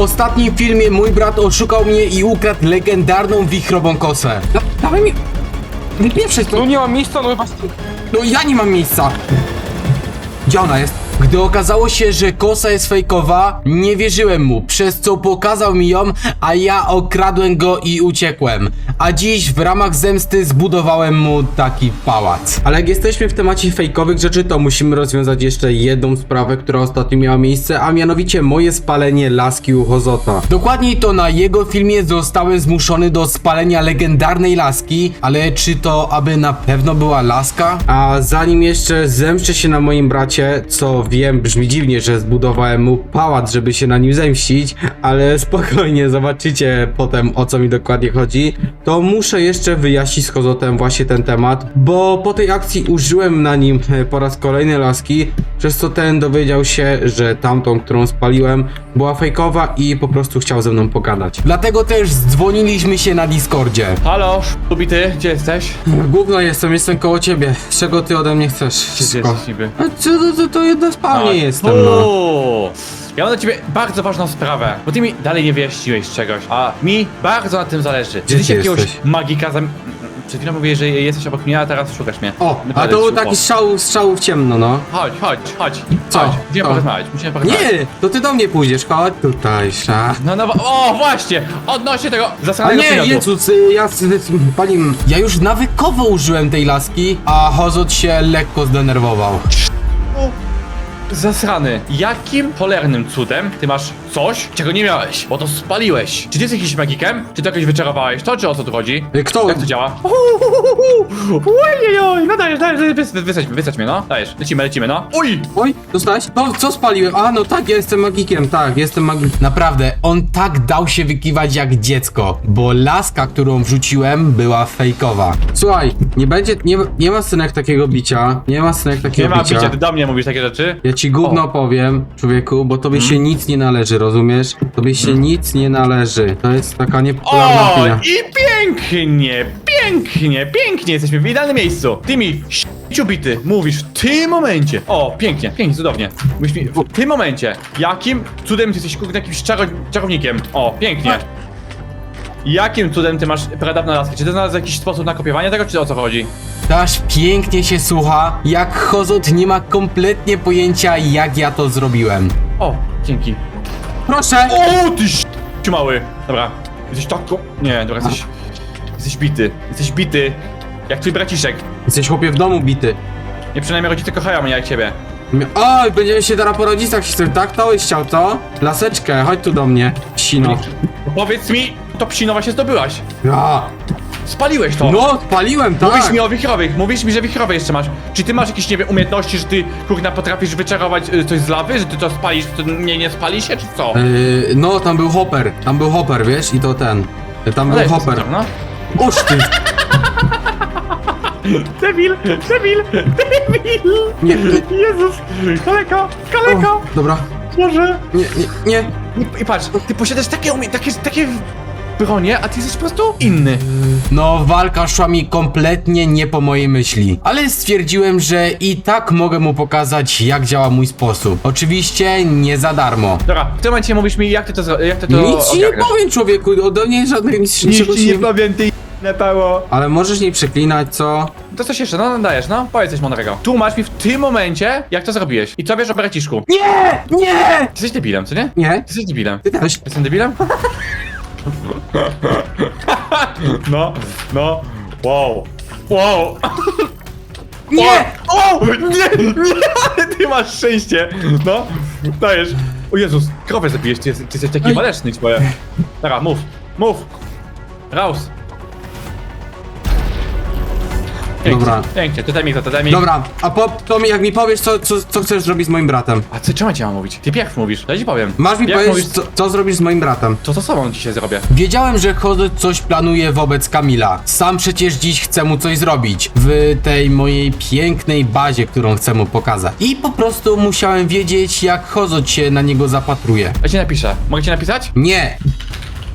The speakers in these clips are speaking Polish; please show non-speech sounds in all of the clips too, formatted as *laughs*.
ostatnim filmie mój brat oszukał mnie i ukradł legendarną wichrową kosę. Da, dawaj mi... Wypieprzeć to. Tu nie ma miejsca, no chyba... No ja nie mam miejsca. Gdzie ona jest? Gdy okazało się, że kosa jest fejkowa, nie wierzyłem mu, przez co pokazał mi ją, a ja okradłem go i uciekłem. A dziś w ramach zemsty zbudowałem mu taki pałac. Ale jak jesteśmy w temacie fejkowych rzeczy, to musimy rozwiązać jeszcze jedną sprawę, która ostatnio miała miejsce, a mianowicie moje spalenie laski u Hozota. Dokładniej to na jego filmie zostałem zmuszony do spalenia legendarnej laski, ale czy to aby na pewno była laska? A zanim jeszcze zemszczę się na moim bracie, co wiem, brzmi dziwnie, że zbudowałem mu pałac, żeby się na nim zemścić, ale spokojnie, zobaczycie potem o co mi dokładnie chodzi, to muszę jeszcze wyjaśnić z Hozotem właśnie ten temat, bo po tej akcji użyłem na nim e, po raz kolejny laski, przez co ten dowiedział się, że tamtą, którą spaliłem, była fejkowa i po prostu chciał ze mną pogadać. Dlatego też dzwoniliśmy się na Discordzie. Halo, ubity, gdzie jesteś? Gówno jestem, jestem koło ciebie. Czego ty ode mnie chcesz? Gdzie Wszystko. jesteś niby? A co, to, to, to jedno spalnie jestem, no. Ja mam do ciebie bardzo ważną sprawę, bo ty mi dalej nie wyjaśniłeś czegoś, a mi bardzo na tym zależy. Czy ty się jakiegoś jesteś? magika zam... Przed chwilą mówiłeś, że jesteś obok mnie, a teraz szukasz mnie. O, a Naprawdę to był taki strzał, strzał w ciemno, no. Chodź, chodź, chodź. Co? Chodź, porozmawiać, musimy porozmawiać. Nie, to ty do mnie pójdziesz, chodź tutaj, sza. No, no, bo- o, właśnie! Odnośnie tego A zasadnego nie. Jezus, y, ja z- z- panim, ja już nawykowo użyłem tej laski, a Hozot się lekko zdenerwował. Zasrany, jakim cholernym cudem ty masz coś, czego nie miałeś? Bo to spaliłeś. Czy ty jesteś jakimś magikiem? Czy to jakoś wyczarowałeś to, czy o co tu chodzi? Kto? Jak to działa? Ojej, no dajesz, dajesz, wys, wys, wysać, wysać mnie, no. Dajesz, lecimy, lecimy, no. Uj! Oj, dostałeś? No, co spaliłem? A, no tak, ja jestem magikiem, tak, jestem magikiem. Naprawdę, on tak dał się wykiwać jak dziecko, bo laska, którą wrzuciłem, była fejkowa. Słuchaj, nie będzie, nie, nie ma synek takiego bicia, nie ma synek takiego Nie ma bicia. bicia, ty do mnie mówisz takie rzeczy? Ja ci gówno O. Mhm. powiem, człowieku, bo tobie się nic nie należy, rozumiesz? Tobie się nic nie należy. To jest taka niepopularna O, opinia. i pięknie, pięknie, pięknie, jesteśmy w idealnym miejscu. Ty mi, ciubity, mówisz w tym momencie. O, pięknie, pięknie, cudownie. Mówisz mi w tym momencie, jakim cudem ty jesteś kurde jakimś czaro czarownikiem. O, pięknie. Jakim cudem ty masz pradawną laskę? Czy ty znalazłeś jakiś sposób na kopiowanie tego, czy o co chodzi? Aż pięknie się słucha, jak Hozot nie ma kompletnie pojęcia, jak ja to zrobiłem. O, dzięki. Proszę! O, ty ś... mały. Dobra, jesteś tak... Nie, dobra, jesteś... Jesteś bity, jesteś bity. Jak twój braciszek. Jesteś chłopie w domu bity. Nie przynajmniej rodzice kochają mnie jak ciebie. Oj, będziemy się teraz po rodzicach się tak? To byś chciał, to? Laseczkę, chodź tu do mnie, sino. Powiedz mi, to psinowa się zdobyłaś. Ja. Spaliłeś to. No, paliłem, tak. Mówisz mi o wichrowych, mówisz mi, że wichrowe jeszcze masz. Czy ty masz jakieś, nie wiem, umiejętności, że ty, kurna, potrafisz wyczarować y, coś z lawy, że ty to spalisz, to nie, nie spali się, czy co? Yy, no, tam był hopper, tam był hopper, wiesz, i to ten. Tam był hopper. No. Oż ty! *laughs* Debil, debil, debil! Nie, Jezus! Kaleka, o, dobra. Boże! Nie, nie, nie. I, I patrz, ty posiadasz takie umie... takie, takie bronie, a ty jesteś po prostu inny. No, walka szła mi kompletnie nie po mojej myśli. Ale stwierdziłem, że i tak mogę mu pokazać, jak działa mój sposób. Oczywiście nie za darmo. Dobra, w tym momencie mówisz mi, jak ty to, zro- jak ty to Nic ci nie ogarniasz. powiem, człowieku, ode mnie żadnych nic, niczego ci nie... powiem, ty lepało. Ale możesz nie przeklinać, co? To coś jeszcze, no dajesz, no, powiedz coś mądrego. Tłumacz mi w tym momencie, jak to zrobiłeś. I co wiesz o braciszku? Ty Nie! Nie! jesteś debilem, co nie? Nie? Ty jesteś debilem. Ty też. Jestem debilem? *laughs* No, no. Wow. Wow. Nie! O! Nie, nie, ty masz szczęście. No, dajesz. O Jezus, krowę zabijesz, ty, jesteś- ty jesteś taki waleczny twoje. Dobra, mów, mów. Raus. Pięknie, Dobra. Pięknie, to daj mi to, to daj mi. Dobra, a po, to mi jak mi powiesz, co, co, co chcesz zrobić z moim bratem? A co, czemu ci mam mówić? Ty pierw mówisz, ja ci powiem. Masz mi powiedzieć, mówisz, co, co zrobisz z moim bratem? to co sobą dzisiaj zrobię. Wiedziałem, że Hozet coś planuje wobec Kamila. Sam przecież dziś chcę mu coś zrobić. W tej mojej pięknej bazie, którą chcę mu pokazać. I po prostu musiałem wiedzieć, jak Hozet się na niego zapatruje. Ja ci napiszę. Mogę ci napisać? Nie!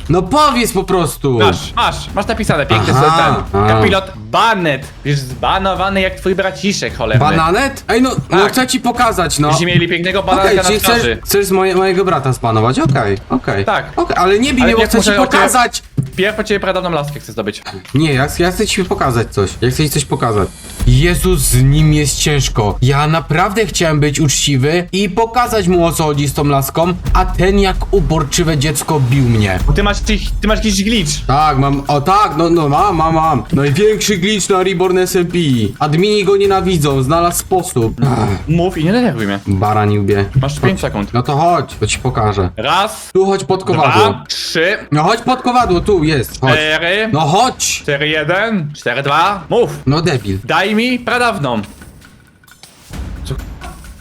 No powiedz po prostu. Masz, masz, masz napisane, piękny Aha, a. Kapilot Banet. Wiesz, zbanowany jak twój braciszek cholerny. Bananet? Ej, no, no Tak. chcę ci pokazać, no. Będziecie mieli pięknego Okej, bananka czyli na chcesz, twarzy. chcesz moje, mojego brata spanować? Okej, okej. Tak. Okej, ale nie bij Ale mnie, bo jak chcę ci muszę o ciebie- pokazać. Pierw po ciebie pradawną laskę chcę zdobyć. Nie, ja, ja chcę ci pokazać coś. Ja chcę ci coś pokazać. Jezus, z nim jest ciężko. Ja naprawdę chciałem być uczciwy i pokazać mu o co chodzi z tą laską, a ten jak uporczywe dziecko bił mnie. Bo ty masz, ty, ty masz jakiś glitch. Tak, mam, o tak, no, no mam, mam, mam. Największy glitch na Reborn SMP. Admini go nienawidzą, znalazł sposób. Ach, Mów i nie denerwuj mnie. baraniubie. Masz 5 sekund. No to chodź, to ci pokażę. Raz, Tu chodź pod kowadło. dwa, trzy, No chodź pod kowadło, tu jest, chodź. cztery, No chodź! cztery, jeden, cztery, dwa. Mów. No debil. Daj mi pradawną. Co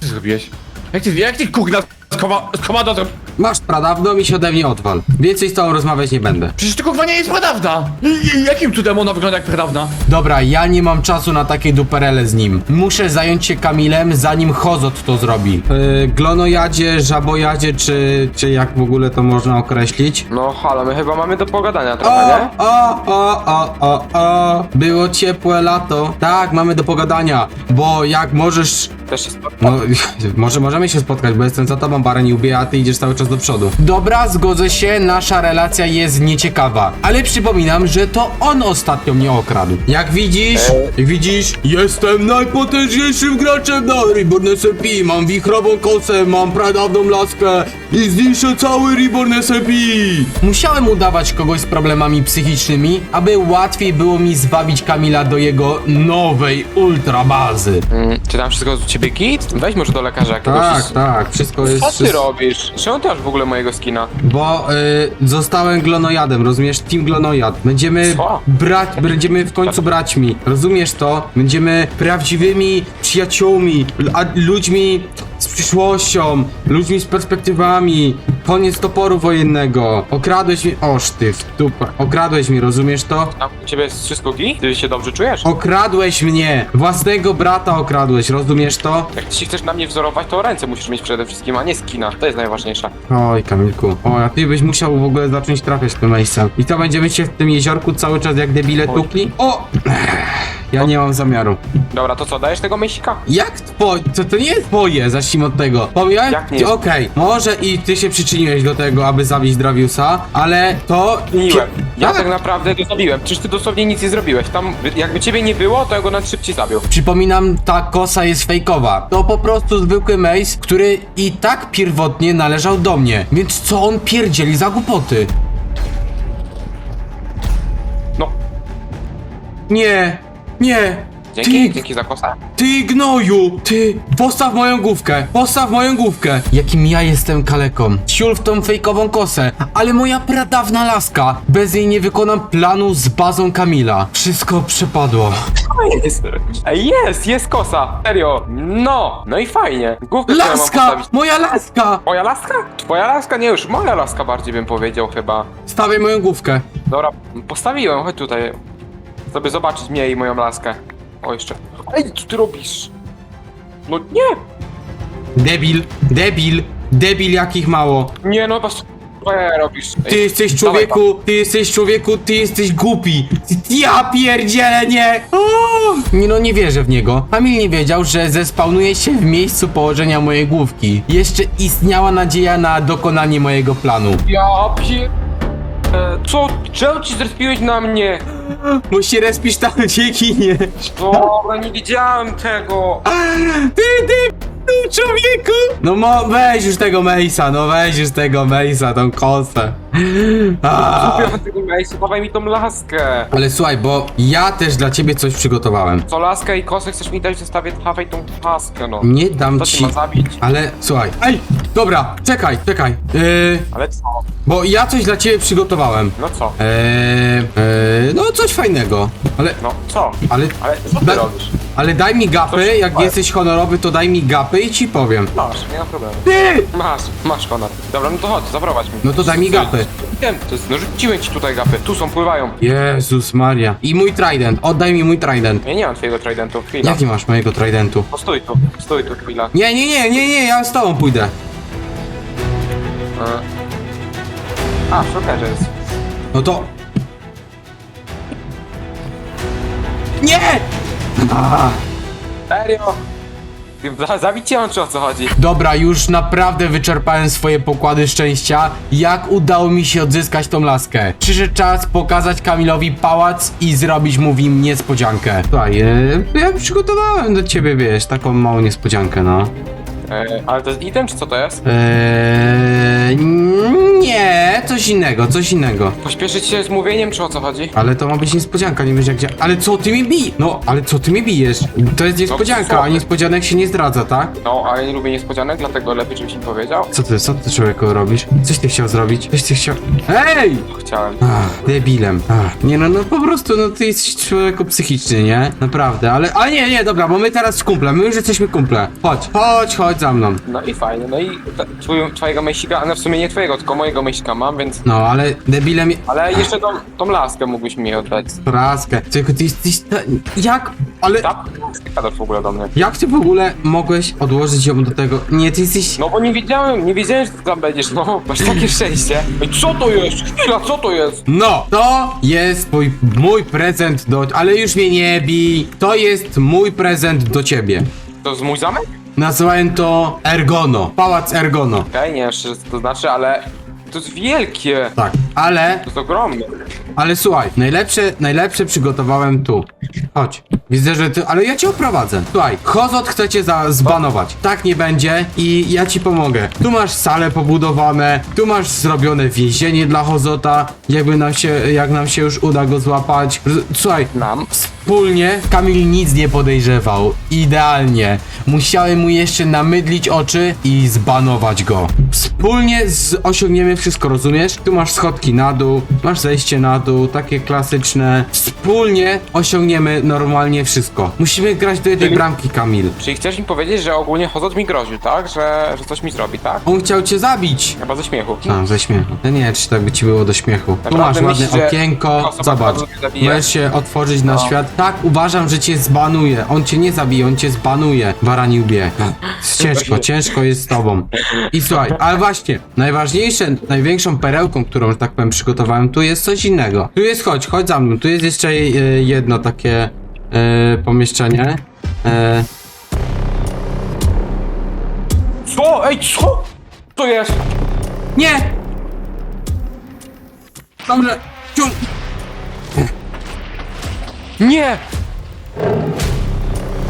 ty zrobiłeś? Jak ty, jak ty kugna z kowa- z komando. Masz pradawną i się ode mnie odwal. Więcej z tobą rozmawiać nie będę. Przecież to kurwa nie jest pradawna! I- i Jakim cudem ona wygląda jak pradawna? Dobra, ja nie mam czasu na takie duperele z nim. Muszę zająć się Kamilem, zanim Hozot to zrobi. Yy, glonojadzie, żabojadzie, czy, czy jak w ogóle to można określić? No halo, my chyba mamy do pogadania O, trochę, nie? o, o, o, o, o, było ciepłe lato. Tak, mamy do pogadania, bo jak możesz Też się spotkać. No, *laughs* może możemy się spotkać, bo jestem za tobą, Baran, i ubie, a ty idziesz cały czas do przodu. Dobra, zgodzę się, nasza relacja jest nieciekawa. Ale przypominam, że to on ostatnio mnie okradł. Jak widzisz, jak widzisz, jestem najpotężniejszym graczem na Reborn SMP. Mam wichrową kosę, mam pradawną laskę i zniszczę cały Reborn SMP. Musiałem udawać kogoś z problemami psychicznymi, aby łatwiej było mi zwabić Kamila do jego nowej ultrabazy. Mm, czy tam wszystko ciebie git? Weź może do lekarza jakiegoś. Tak, tak, wszystko jest... Co ty wszystko- robisz? Czemu ty masz w ogóle mojego skina? Bo y, zostałem glonojadem, rozumiesz? Team glonojad. Będziemy Co? brać, będziemy w końcu braćmi. Rozumiesz to? Będziemy prawdziwymi przyjaciółmi, a, ludźmi z przyszłością, ludźmi z perspektywami. Koniec toporu wojennego. Okradłeś mi... Oż ty w dupę. Okradłeś mnie, rozumiesz to? Tam u ciebie jest wszystko git? Ty się dobrze czujesz? Okradłeś mnie! Własnego brata okradłeś, rozumiesz to? Jak ty się chcesz na mnie wzorować, to ręce musisz mieć przede wszystkim, a nie skina. To jest najważniejsze. Oj, Kamilku. O, a ty byś musiał w ogóle zacząć trafiać tym miejscem. I to będziemy się w tym jeziorku cały czas jak debile Oj. tukli? O! Ja nie mam zamiaru. Dobra, to co, dajesz tego myślika? Jak twoje? To, to nie jest twoje, zacznijmy od tego. Pomijałem? Jak nie jest? Okej, może i ty się przyczyniłeś do tego, aby zabić Draviusa, ale to... Zmieniłem. Ja Tak. tak naprawdę go zabiłem. Przecież ty dosłownie nic nie zrobiłeś. Tam, jakby ciebie nie było, to ja go nawet szybciej zabił. Przypominam, ta kosa jest fejkowa. To po prostu zwykły mace, który i tak pierwotnie należał do mnie. Więc co on pierdzieli za głupoty? No, Nie, nie. dzięki, Ty, dzięki za kosę. Ty gnoju! Ty! Postaw moją główkę! Postaw moją główkę! Jakim ja jestem kaleką. Ciul w tą fejkową kosę. Ale moja pradawna laska. Bez niej nie wykonam planu z bazą Kamila. Wszystko przepadło. Jest, Ej, jest, jest kosa. Serio. No, no i fajnie. Główkę mam Laska! postawić. Moja laska! Moja laska? Twoja laska? Nie już, moja laska bardziej bym powiedział chyba. Stawiaj moją główkę. Dobra, postawiłem, chodź tutaj. Sobie zobaczyć mnie i moją laskę. O, jeszcze. Ej, co ty robisz? No nie! Debil, debil, debil jakich mało. Nie no, was co robisz? Ej, Ty jesteś dawaj, człowieku, ty jesteś człowieku, ty jesteś głupi. Ja pierdzielę, nie! O! Nie no, nie wierzę w niego. Kamil nie wiedział, że zespawnuje się w miejscu położenia mojej główki. Jeszcze istniała nadzieja na dokonanie mojego planu. Ja pier... E, Co? Czemu ci zrespiłeś na mnie? Bo się respisz tam, gdzie ginie. Dobra, nie widziałem tego. Ty, ty, ty, człowieku! No mo, weź już tego Mejsa, no weź już tego Mejsa, tą kosę. A. Kupiłem tego dawaj mi tą laskę. Ale słuchaj, bo ja też dla ciebie coś przygotowałem. Co laskę i kosę chcesz mi dać, zostawię dawaj tą laskę, no. Nie dam Co ci ci. ma zabić? Ale słuchaj. Ej, dobra, czekaj, czekaj. Yy, Ale co? bo ja coś dla ciebie przygotowałem. No co? Eee, eee, no coś fajnego. Ale, No co? ale, Ale co ty da- robisz? Ale daj mi gapy, jak jesteś honorowy, to daj mi gapy i ci powiem. Masz, nie ma problemu. Ty! Masz, masz honor. Dobra, no to chodź, zaprowadź mnie. No to daj mi gapy. Wiem, to jest, no rzuciłem ci tutaj gapy. Tu są, pływają. Jezus Maria. I mój trident, oddaj mi mój trident. Ja nie mam twojego tridentu, chwila. Jaki masz mojego tridentu? O, stój tu, stój tu chwila. Nie, nie, nie, nie, nie, ja z tobą pójdę. E. A, szokerze jest. No to... Nie! A. Serio? Za- Zabić cię mam, czy o co chodzi? Dobra, już naprawdę wyczerpałem swoje pokłady szczęścia. Jak udało mi się odzyskać tą laskę? Przyszedł czas pokazać Kamilowi pałac i zrobić mu w nim niespodziankę. Słuchaj, e, ja przygotowałem do ciebie, wiesz, taką małą niespodziankę, no. E, ale to jest item, czy co to jest? Eee, nie, coś innego, coś innego. Pośpieszyć się z mówieniem, czy o co chodzi? Ale to ma być niespodzianka, nie wiesz jak dzia... Ale co ty mi bij? No, ale co ty mi bijesz? To jest niespodzianka, a niespodzianek się nie zdradza, tak? No, ale nie lubię niespodzianek, dlatego lepiej, żebyś mi powiedział. Co ty, co ty człowieku robisz? Coś ty chciał zrobić? Coś ty chciał... Ej! To chciałem. Ach, debilem. Ach, nie no, no po prostu, no ty jesteś człowieku psychiczny, nie? Naprawdę, ale, ale nie, nie, dobra, bo my teraz kumple, my już jesteśmy kumple. Chodź, chodź, chodź za mną. No i fajnie, no i twojego myślika, no w sumie nie twojego, tylko mojego myślika mam, więc... No, ale debilem... Ale jeszcze tą, tą laskę mógłbyś mi oddać. Praskę. Tylko ty jesteś... Jak? Ale... W ogóle do mnie. Jak ty w ogóle mogłeś odłożyć ją do tego? Nie, ty jesteś... No bo nie wiedziałem, nie wiedziałem, że ty tam będziesz, no. Masz takie szczęście. Ej, co to jest? Chwila, co to jest? No, to jest mój, mój prezent do... Ale już mnie nie bij. To jest mój prezent do ciebie. To jest mój zamek? Nazwałem to Ergono. Pałac Ergono. Okej, nie wiem co to znaczy, ale... To jest wielkie. Tak, ale... To jest ogromne. Ale słuchaj, najlepsze, najlepsze przygotowałem tu. Chodź. Widzę, że ty. Ale ja cię oprowadzę. Słuchaj, Hozot chce cię za, zbanować. Tak nie będzie i ja ci pomogę. Tu masz salę pobudowane, tu masz zrobione więzienie dla Hozota. Jakby nam się, jak nam się już uda go złapać. R- Słuchaj, Nam? Wspólnie Kamil nic nie podejrzewał. Idealnie. Musiałem mu jeszcze namydlić oczy i zbanować go. Wspólnie z osiągniemy wszystko, rozumiesz? Tu masz schodki na dół, masz zejście na dół, takie klasyczne. Wspólnie osiągniemy normalnie wszystko. Musimy grać do jednej Czyli- bramki, Kamil. Czyli chcesz mi powiedzieć, że ogólnie Hozot mi groził, tak? Że, że coś mi zrobi, tak? On chciał cię zabić. Chyba ze śmiechu. A, ze śmiechu. Ja nie czy tak by ci było do śmiechu. Tu Naprawdę masz ładne myślisz, że okienko. osoba, Zobacz. która mnie zabije? Możesz się otworzyć na No. świat. Tak, uważam, że cię zbanuje. On cię nie zabije, on cię zbanuje. Baraniubie. Ciężko, ciężko jest z tobą. I słuchaj, ale właśnie, najważniejsze, największą perełką, którą, że tak powiem, przygotowałem, tu jest coś innego. Tu jest, chodź, chodź za mną. Tu jest jeszcze e, jedno takie e, pomieszczenie. E, Co? Ej, co? To jest? Nie! Dobrze, ciąg. Nie!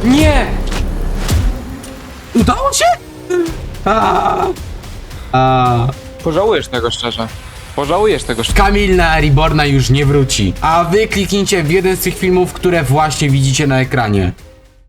Nie! Udało się? A, a. Pożałujesz tego szczerze. Pożałujesz tego szczerze. Kamil na Reborna już nie wróci. A wy kliknijcie w jeden z tych filmów, które właśnie widzicie na ekranie.